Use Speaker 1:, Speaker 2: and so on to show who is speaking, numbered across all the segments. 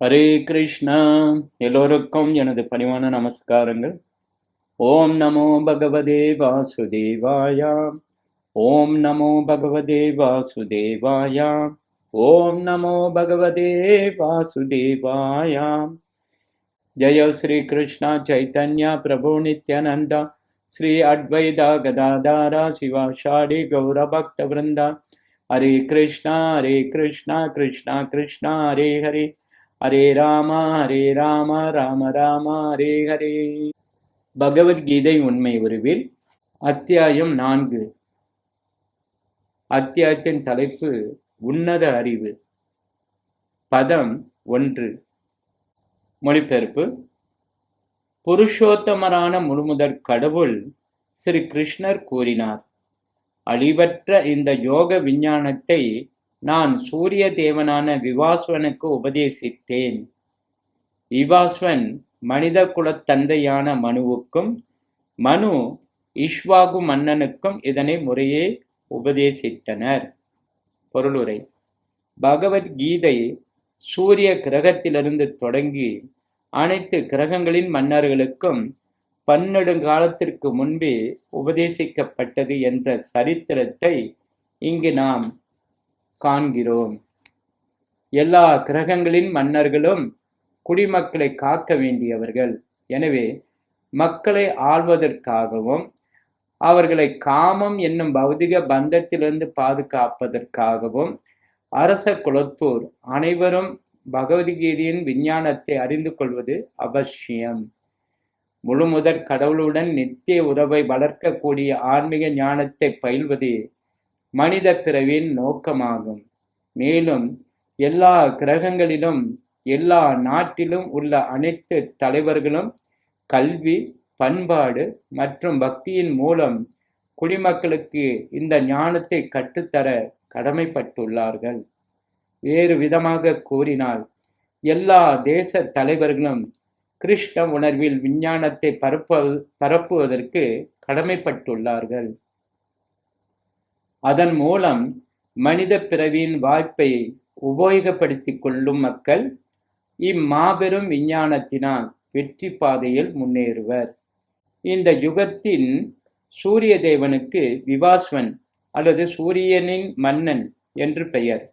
Speaker 1: ஹரே கிருஷ்ணா எல்லோருக்கும் எனது பணிவான நமஸ்காரங்கள் ஓம் நமோ பகவதே வாசுதேவாய ஓம் நமோ பகவதே வாசுதேவாய ஓம் நமோ பகவதே வாசுதேவாய ஜெய ஸ்ரீ கிருஷ்ணா சைத்தன்யா பிரபு நித்யானந்தா ஸ்ரீ அத்வைதா கதாதாரா சிவாஷாடி கௌரபக்த விருந்தா ஹரே கிருஷ்ணா ஹரே கிருஷ்ணா கிருஷ்ணா கிருஷ்ணா ஹரே ஹரே ஹரே ராமா ஹரே ராமா ராம ராமா ஹரே ஹரே. பகவத்கீதை உண்மை உருவில் அத்தியாயம் நான்கு. அத்தியாயத்தின் தலைப்பு உன்னத அறிவு. பதம் ஒன்று. மொழிபெயர்ப்பு. புருஷோத்தமரான முழுமுதற் கடவுள் ஸ்ரீ கிருஷ்ணர் கூறினார். அழிவற்ற இந்த யோக விஞ்ஞானத்தை நான் சூரிய தேவனான விவாஸ்வனுக்கு உபதேசித்தேன். விவாஸ்வன் மனித குலத் தந்தையான மனுவுக்கும் மனு இஷ்வாகு மன்னனுக்கும் இதனை முறையே உபதேசித்தனர். பொருளுரை. பகவத்கீதை சூரிய கிரகத்திலிருந்து தொடங்கி அனைத்து கிரகங்களின் மன்னர்களுக்கும் பன்னெடுங்காலத்திற்கு முன்பே உபதேசிக்கப்பட்டது என்ற சரித்திரத்தை இங்கு நாம் காண்கிறோம். எல்லா கிரகங்களின் மன்னர்களும் குடிமக்களை காக்க வேண்டியவர்கள். எனவே மக்களை ஆள்வதற்காகவும் அவர்களை காமம் என்னும் பௌதிக பந்தத்திலிருந்து பாதுகாப்பதற்காகவும் அரச குலத்தோர் அனைவரும் பகவத்கீதையின் விஞ்ஞானத்தை அறிந்து கொள்வது அவசியம். முழுமுதற் கடவுளுடன் நித்திய உறவை வளர்க்கக்கூடிய ஆன்மீக ஞானத்தை பயில்வதே மனித பிறவின் நோக்கமாகும். மேலும் எல்லா கிரகங்களிலும் எல்லா நாட்டிலும் உள்ள அனைத்து தலைவர்களும் கல்வி பண்பாடு மற்றும் பக்தியின் மூலம் குடிமக்களுக்கு இந்த ஞானத்தை கற்றுத்தர கடமைப்பட்டுள்ளார்கள். வேறு விதமாக கூறினால் எல்லா தேச தலைவர்களும் கிருஷ்ண உணர்வில் விஞ்ஞானத்தை பரப்ப பரப்புவதற்கு கடமைப்பட்டுள்ளார்கள். அதன் மூலம் மனித பிறவியின் வாய்ப்பை உபயோகப்படுத்திக் கொள்ளும் மக்கள் இம்மாபெரும் விஞ்ஞானத்தினால் வெற்றி பாதையில் முன்னேறுவர். இந்த யுகத்தின் சூரிய தேவனுக்கு விவாஸ்வன் அல்லது சூரியனின் மன்னன் என்று பெயர்.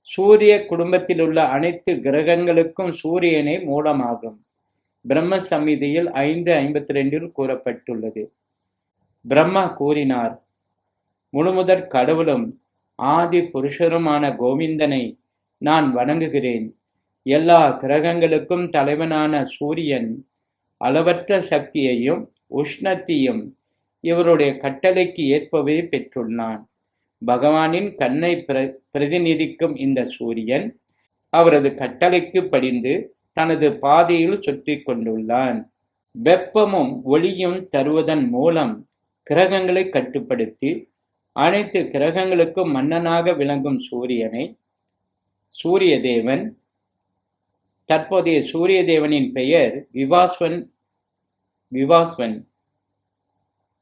Speaker 1: சூரிய குடும்பத்தில் உள்ள அனைத்து கிரகங்களுக்கும் சூரியனே மூலமாகும். பிரம்ம சமிதியில் ஐந்து ஐம்பத்தி ரெண்டில் கூறப்பட்டுள்ளது. பிரம்மா கூறினார் முழுமுதற் கடவுளும் ஆதி புருஷருமான கோவிந்தனை நான் வணங்குகிறேன். எல்லா கிரகங்களுக்கும் தலைவனான சூரியன் அளவற்ற சக்தியையும் உஷ்ணத்தையும் இவருடைய கட்டளைக்கு ஏற்பவே பெற்றுள்ளான். பகவானின் கண்ணை பிர பிரதிநிதிக்கும் இந்த சூரியன் அவரது கட்டளைக்கு படிந்து தனது பாதையில் சுற்றி கொண்டுள்ளான். வெப்பமும் ஒளியும் தருவதன் மூலம் கிரகங்களை கட்டுப்படுத்தி அனைத்து கிரகங்களுக்கும் மன்னனாக விளங்கும் சூரியனை சூரிய தேவன் தற்போதைய சூரிய தேவனின் பெயர் விவாஸ்வன் விவாஸ்வன்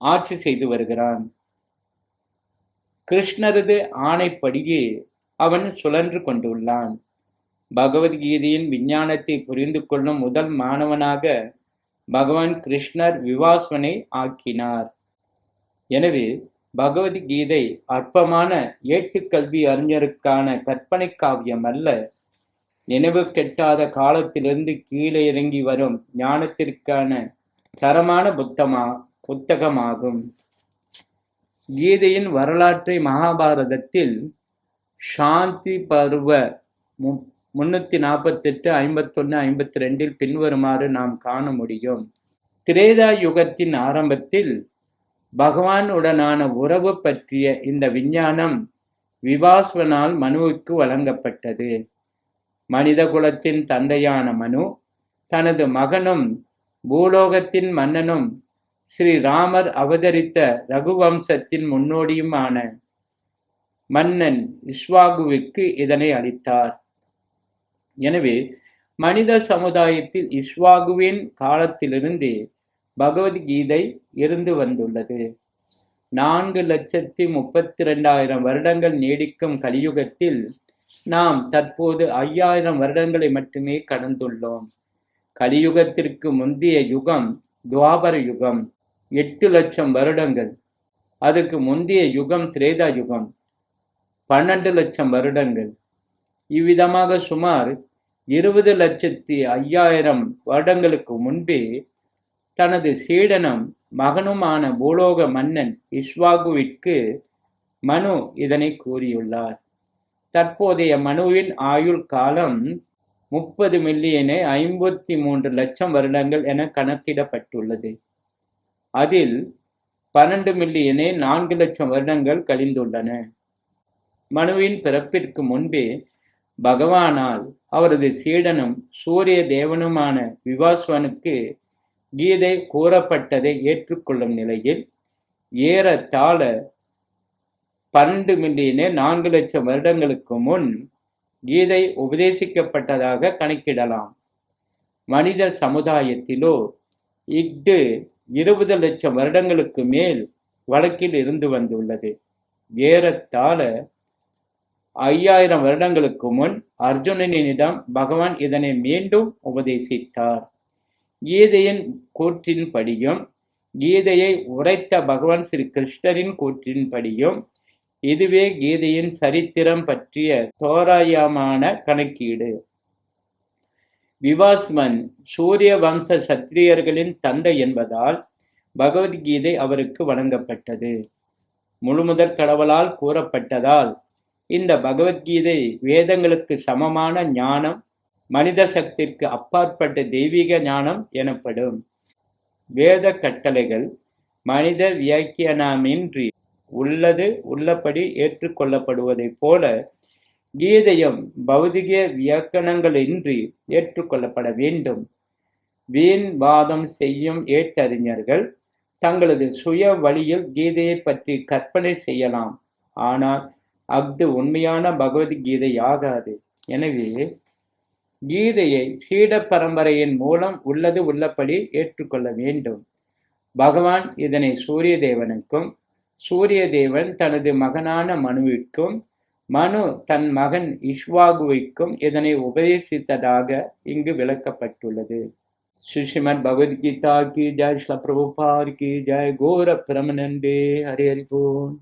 Speaker 1: ஆட்சி செய்து வருகிறான். கிருஷ்ணரது ஆணைப்படியே அவன் சுழன்று கொண்டுள்ளான். பகவத்கீதையின் விஞ்ஞானத்தை புரிந்து கொள்ளும் முதல் மாணவனாக பகவான் கிருஷ்ணர் விவாஸ்வனை ஆக்கினார். எனவே பகவத்கீதை அற்பமான ஏட்டுக்கல்வி அறிஞருக்கான கற்பனை காவியம் அல்ல. நினைவு கெட்டாத காலத்திலிருந்து கீழே இறங்கி வரும் ஞானத்திற்கான தரமான புத்தமா புத்தகமாகும். கீதையின் வரலாற்றை மகாபாரதத்தில் சாந்தி பருவ முன்னூத்தி நாற்பத்தெட்டு ஐம்பத்தொன்னு ஐம்பத்தி ரெண்டில் பின்வருமாறு நாம் காண முடியும். திரேதா யுகத்தின் ஆரம்பத்தில் பகவானுடனான உறவு பற்றிய இந்த விஞ்ஞானம் விவாஸ்வனால் மனுவுக்கு வழங்கப்பட்டது. மனித குலத்தின் தந்தையான மனு தனது மகனும் பூலோகத்தின் மன்னனும் ஸ்ரீ ராமர் அவதரித்த ரகுவம்சத்தின் முன்னோடியுமான மன்னன் இஸ்வாகுவுக்கு இதனை அளித்தார். எனவே மனித சமுதாயத்தில் இஸ்வாகுவின் காலத்திலிருந்து பகவத்கீதை இருந்து வந்துள்ளது. நான்கு லட்சத்தி முப்பத்தி ரெண்டாயிரம் வருடங்கள் நீடிக்கும் கலியுகத்தில் நாம் தற்போது ஐயாயிரம் வருடங்களை மட்டுமே கடந்துள்ளோம். கலியுகத்திற்கு முந்தைய யுகம் துவாபர யுகம் எட்டு லட்சம் வருடங்கள். அதுக்கு முந்தைய யுகம் திரேதா யுகம் பன்னெண்டு லட்சம் வருடங்கள். இவ்விதமாக சுமார் இருபது லட்சத்தி ஐயாயிரம் வருடங்களுக்கு முன்பே தனது சீடனும் மகனுமான பூலோக மன்னன் இஷ்வாகுவிற்கு மனு இதனை கூறியுள்ளார். தற்போதைய மனுவின் ஆயுள் காலம் முப்பது மில்லியனே ஐம்பத்தி மூன்று லட்சம் வருடங்கள் என கணக்கிடப்பட்டுள்ளது. அதில் பன்னெண்டு மில்லியனே நான்கு லட்சம் வருடங்கள் கழிந்துள்ளன. மனுவின் பிறப்பிற்கு முன்பே பகவானால் அவரது சீடனும் சூரிய தேவனுமான விவாஸ்வனுக்கு கீதை கூறப்பட்டதை ஏற்றுக்கொள்ளும் நிலையில் ஏறத்தாழ பன்னெண்டு மில்லியனே நான்கு லட்சம் வருடங்களுக்கு முன் கீதை உபதேசிக்கப்பட்டதாக கணக்கிடலாம். மனித சமுதாயத்திலோ இஃது இருபது லட்சம் வருடங்களுக்கு மேல் வழக்கில் இருந்து வந்துள்ளது. ஏறத்தாழ ஐயாயிரம் வருடங்களுக்கு முன் அர்ஜுனனிடம் பகவான் இதனை மீண்டும் உபதேசித்தார். கீதையின் கூற்றின்படியும் கீதையை உரைத்த பகவான் ஸ்ரீ கிருஷ்ணரின் கூற்றின்படியும் இதுவே கீதையின் சரித்திரம் பற்றிய தோராயமான கணக்கீடு. விவாஸ்மன் சூரிய வம்ச சத்திரியர்களின் தந்தை என்பதால் பகவத்கீதை அவருக்கு வழங்கப்பட்டது. முழுமுதற் கடவுளால் கூறப்பட்டதால் இந்த பகவத்கீதை வேதங்களுக்கு சமமான ஞானம் மனித சக்திற்கு அப்பாற்பட்ட தெய்வீக ஞானம் எனப்படும். வேத கட்டளைகள் மனித வியாக்கியனமின்றி உள்ளது உள்ளபடி ஏற்றுக்கொள்ளப்படுவதைப் போல கீதையும் பௌதிக வியாக்கணங்களின்றி ஏற்றுக்கொள்ளப்பட வேண்டும். வீண் வாதம் செய்யும் ஏட்டறிஞர்கள் தங்களது சுய வழியில் கீதையை பற்றி கற்பனை செய்யலாம். ஆனால் அஃது உண்மையான பகவத்கீதை ஆகாது எனவே கீதையை சீட பரம்பரையின் மூலம் உள்ளது உள்ளபடி ஏற்றுக்கொள்ள வேண்டும். பகவான் இதனை சூரிய தேவனுக்கும் சூரிய தேவன் தனது மகனான மனுவிற்கும் மனு தன் மகன் இஷ்வாகுவிற்கும் இதனை உபதேசித்ததாக இங்கு விளக்கப்பட்டுள்ளது. சுஷிமத் பகவத்கீதா கி ஜெய் ஸ்ல பிரபுபார் கி ஜெய் கோர பிரமனண்டே ஹரி ஹரி போன்.